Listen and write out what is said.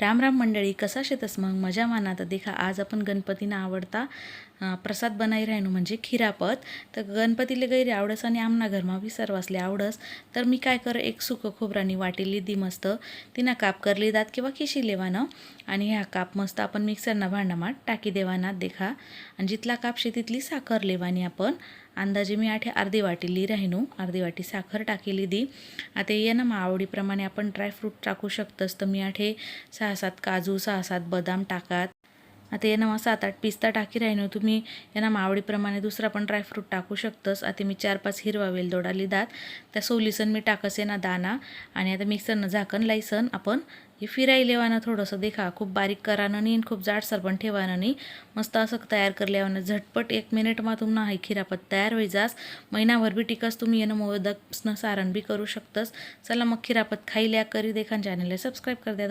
राम राम मंडळी कसा शेतस मग? मजा माना तर देखा आज आपण गणपतींना आवडता प्रसाद बनाई राहिनो म्हणजे खिरापत. तर गणपतीले गैरी आवडस आणि आमना घरमा बी आवडस. तर मी काय कर एक सुकं खोबरानी वाटेली दी मस्त. तिना काप करली दात किंवा खिशी लेवानं. आणि ह्या काप मस्त आपण मिक्सरना भांडामात टाकी देवाना देखा. आणि जितला काप शे तिथली साखर लेवानी आपण अंदाजे मी आठे अर्धी वाटी ली राहिनो. अर्धी वाटी साखर टाकेली दी. आता ये ना मग आवडीप्रमाणे आपण ड्रायफ्रूट टाकू शकतस. तर मी आठे सहा सात काजू सहा सात बदाम टाकात. आता ये ना सात आठ पिस्ता टाकी राहिनो तुम्ही यांना मावडीप्रमाणे दुसरा पण ड्रायफ्रूट टाकू शकतस. आता मी चार पाच हिरवा वेल दोडाली दात त्या सोलीसन मी टाकस येना दाना आणि आता मिक्सरनं झाकण लायसन आपण हे फिराई लेवाना थोडंसं देखा. खूप बारीक करानं नाही आणि खूप जाडसर पण ठेवानं नाही. मस्त असं तयार करल्यावानं झटपट एक मिनिटमा तुम्हाला हा खिरापत तयार होई जास. महिनाभर बी टिकस तुम्ही येणं मोदकनं सारण बी करू शकतस. चला मग खिरापत खाईल्या करी देखा. चॅनलला सबस्क्राईब कर द्या.